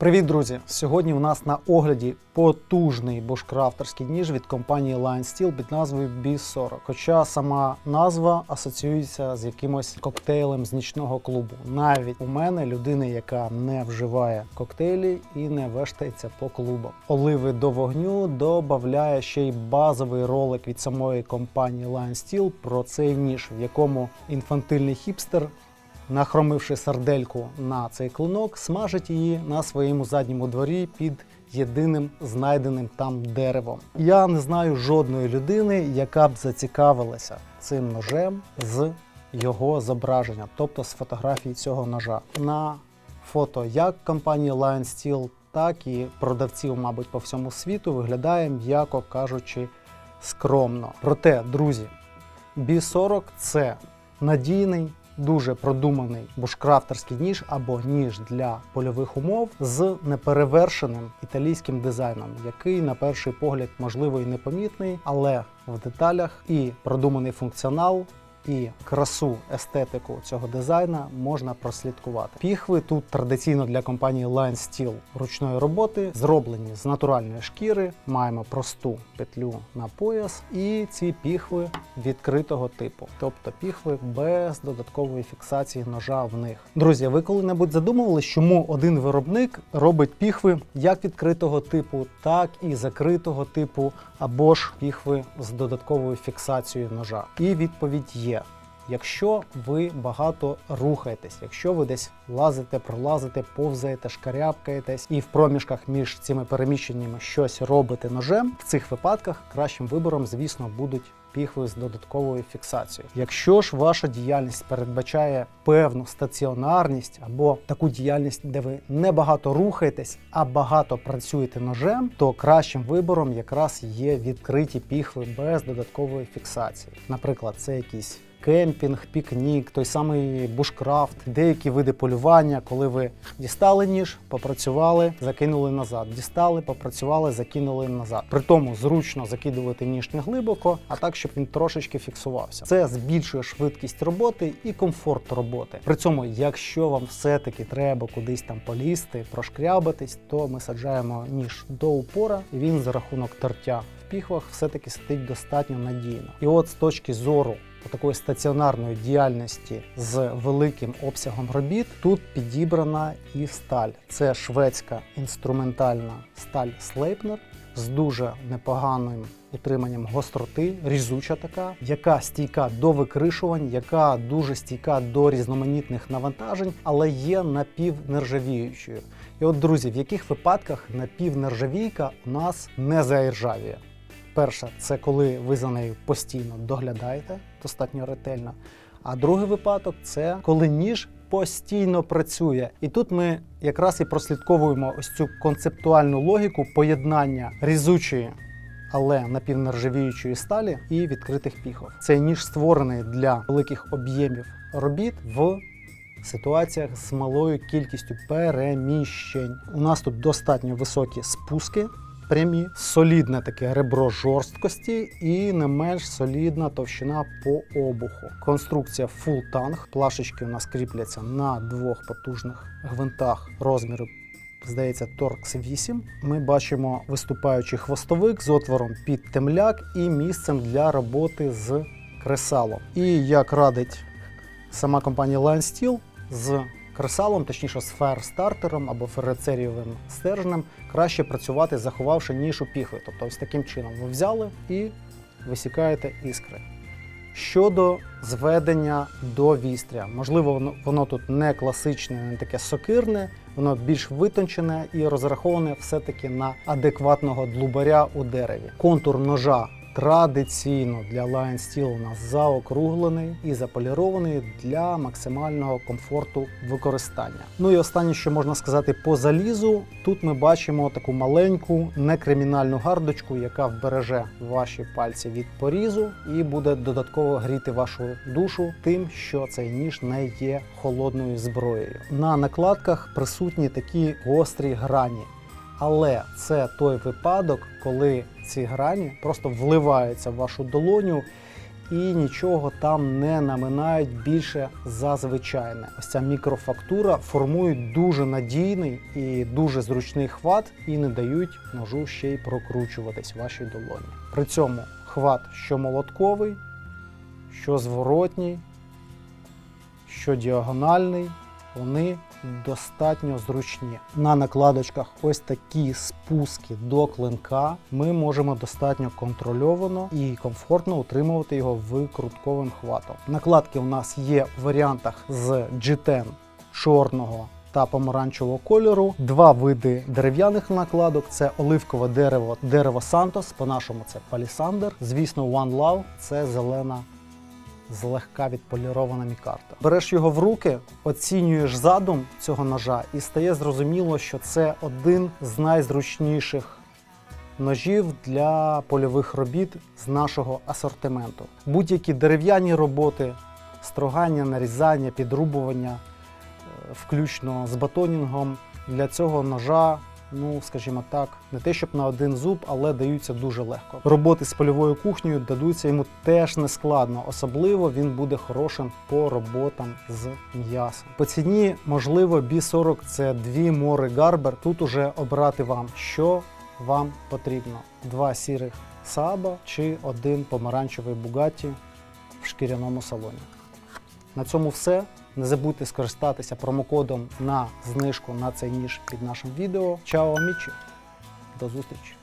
Привіт, друзі! Сьогодні у нас на огляді потужний бушкрафтерський ніж від компанії Lion Steel під назвою B40. Хоча сама назва асоціюється з якимось коктейлем з нічного клубу. Навіть у мене людини, яка не вживає коктейлі і не вештається по клубам. Оливи до вогню додає ще й базовий ролик від самої компанії Lion Steel про цей ніж, в якому інфантильний хіпстер нахромивши сардельку на цей клинок, смажить її на своєму задньому дворі під єдиним знайденим там деревом. Я не знаю жодної людини, яка б зацікавилася цим ножем з його зображення, тобто з фотографії цього ножа. На фото як компанії Lion Steel, так і продавців, мабуть, по всьому світу виглядає, м'яко кажучи, скромно. Проте, друзі, B40 це надійний, дуже продуманий бушкрафтерський ніж або ніж для польових умов з неперевершеним італійським дизайном, який на перший погляд можливо і непомітний, але в деталях і продуманий функціонал. І красу естетику цього дизайна можна прослідкувати. Піхви тут традиційно для компанії Lion Steel ручної роботи зроблені з натуральної шкіри. Маємо просту петлю на пояс, і ці піхви відкритого типу, тобто піхви без додаткової фіксації ножа в них. Друзі, ви коли-небудь задумували, чому один виробник робить піхви як відкритого типу, так і закритого типу, або ж піхви з додатковою фіксацією ножа? І відповідь є. Якщо ви багато рухаєтесь, якщо ви десь лазите, пролазите, повзаєте, шкарябкаєтесь і в проміжках між цими переміщеннями щось робите ножем, в цих випадках кращим вибором, звісно, будуть піхви з додатковою фіксацією. Якщо ж ваша діяльність передбачає певну стаціонарність або таку діяльність, де ви не багато рухаєтесь, а багато працюєте ножем, то кращим вибором якраз є відкриті піхви без додаткової фіксації. Наприклад, це якісь кемпінг, пікнік, той самий бушкрафт, деякі види полювання, коли ви дістали ніж, попрацювали, закинули назад. Дістали, попрацювали, закинули назад. При тому зручно закидувати ніж не глибоко, а так, щоб він трошечки фіксувався. Це збільшує швидкість роботи і комфорт роботи. При цьому, якщо вам все-таки треба кудись там полізти, прошкрябатись, то ми саджаємо ніж до упора, і він за рахунок тертя в піхвах все-таки сидить достатньо надійно. І от з точки зору такої стаціонарної діяльності з великим обсягом робіт тут підібрана і сталь. Це шведська інструментальна сталь Sleipner з дуже непоганим утриманням гостроти, різуча така, яка стійка до викришувань, яка дуже стійка до різноманітних навантажень, але є напівнержавіючою. І от, друзі, в яких випадках напівнержавійка у нас не заіржавіє? Перше, це коли ви за нею постійно доглядаєте достатньо ретельно. А другий випадок це коли ніж постійно працює. І тут ми якраз і прослідковуємо ось цю концептуальну логіку поєднання різучої, але напівнержавіючої сталі і відкритих піхов. Цей ніж створений для великих об'ємів робіт в ситуаціях з малою кількістю переміщень. У нас тут достатньо високі спуски прямі, солідне таке ребро жорсткості і не менш солідна товщина по обуху. Конструкція Full Tang. Плашечки у нас кріпляться на двох потужних гвинтах розміру. Здається, торкс 8. Ми бачимо виступаючий хвостовик з отвором під темляк і місцем для роботи з кресалом. І як радить сама компанія Lion Steel, з кресалом, точніше з фаєрстартером або феррицерієвим стержнем, краще працювати, заховавши нішу піхви. Тобто, ось таким чином ви взяли і висікаєте іскри. Щодо зведення до вістря, можливо, воно, воно тут не класичне, не таке сокирне, воно більш витончене і розраховане все-таки на адекватного длубаря у дереві. Контур ножа традиційно для Lion Steel у нас заокруглений і заполірований для максимального комфорту використання. Ну і останнє, що можна сказати по залізу, тут ми бачимо таку маленьку некримінальну гардочку, яка вбереже ваші пальці від порізу і буде додатково гріти вашу душу тим, що цей ніж не є холодною зброєю. На накладках присутні такі гострі грані. Але це той випадок, коли ці грані просто вливаються в вашу долоню і нічого там не наминають більше за звичайне. Ось ця мікрофактура формують дуже надійний і дуже зручний хват і не дають ножу ще й прокручуватись в вашій долоні. При цьому хват що молотковий, що зворотній, що діагональний, вони достатньо зручні. На накладочках ось такі спуски до клинка. Ми можемо достатньо контрольовано і комфортно утримувати його викрутковим хватом. Накладки у нас є в варіантах з G10 чорного. Та помаранчевого кольору два види дерев'яних накладок: це оливкове дерево, дерево Сантос. По-нашому це палісандр. Звісно, One Love це зелена злегка відполірована мікарта. Береш його в руки, оцінюєш задум цього ножа, і стає зрозуміло, що це один з найзручніших ножів для польових робіт з нашого асортименту. Будь-які дерев'яні роботи, строгання, нарізання, підрубування, е, включно з батонінгом, для цього ножа. Ну, скажімо так, не те, щоб на один зуб, але даються дуже легко. Роботи з польовою кухнею дадуться йому теж не складно, особливо він буде хорошим по роботам з м'ясом. По ціні, можливо, B40 це дві мори Гарбер. Тут уже обрати вам, що вам потрібно: два сірих Саба чи один помаранчевий Бугатті в шкіряному салоні. На цьому все. Не забудьте скористатися промокодом на знижку на цей ніж під нашим відео. Чао, амічі! До зустрічі!